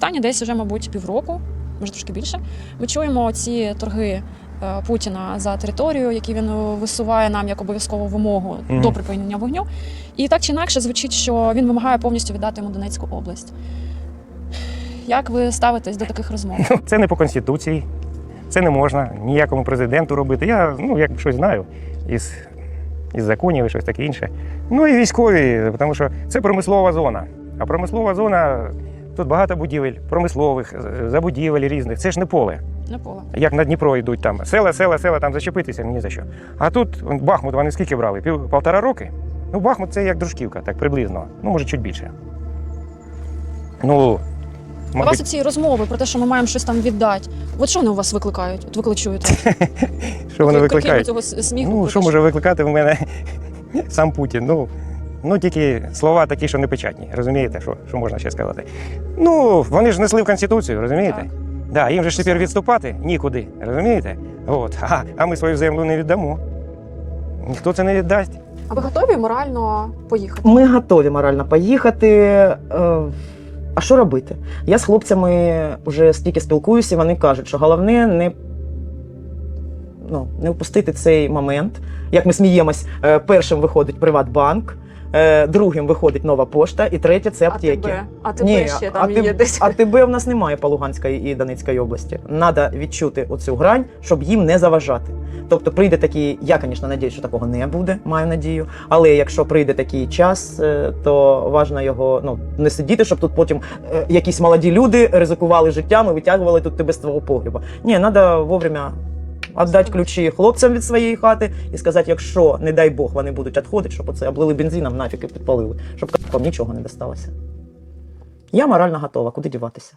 останні десь вже, мабуть, півроку, може трошки більше. Ми чуємо ці торги е, Путіна за територію, які він е, висуває нам як обов'язкову вимогу Мгм. до припинення вогню. І так чи інакше звучить, що він вимагає повністю віддати йому Донецьку область. Як ви ставитесь до таких розмов? Ну, Це не по конституції, це не можна ніякому президенту робити. Я ну як щось знаю із, із законів і щось таке інше. Ну і військові, тому що це промислова зона. А промислова зона тут багато будівель, промислових, е, забудівель різних. Це ж не поле. Не поле. Як на Дніпро йдуть там села, села, села, там зачепитися ні за що. А тут Бахмут, вони скільки брали? Пів полтора роки? Ну, Бахмут це як дружківка, так приблизно. Ну, може, чуть більше. Ну, У вас ці розмови про те, що ми маємо щось там віддати. От що вони у вас викликають? От ви чуєте? що вони викликають? цього сміху. Ну, що може викликати в мене сам Путін? Ну, ну тільки слова такі, що не печатні. Розумієте, що, що можна ще сказати? Ну, вони ж несли в Конституцію, розумієте? Так. Да, їм же ж тепер відступати нікуди, розумієте? От. А, а ми свою землю не віддамо. Ніхто це не віддасть. А ви готові морально поїхати? Ми готові морально поїхати. Е, А що робити? Я з хлопцями вже стільки спілкуюся, і вони кажуть, що головне не, ну, не впустити цей момент. Як ми сміємось, е, першим виходить Приватбанк, е, другим виходить нова пошта, і третє це аптеки. А тебе ще там є десь. АТБ в нас немає по Луганській і Донецькій області. Треба відчути оцю грань, щоб їм не заважати. Тобто прийде такий, я, звісно, надіюсь, що такого не буде, маю надію. Але якщо прийде такий час, е, то важливо його ну не сидіти, щоб тут потім е, якісь молоді люди ризикували життям і витягували тут тебе з твого погреба. Ні, треба вовремя. Віддати ключі хлопцям від своєї хати і сказати, якщо, не дай Бог, вони будуть відходити, щоб оце облили бензином, нафіг і підпалили, щоб вам нічого не досталося. Я морально готова, куди діватися.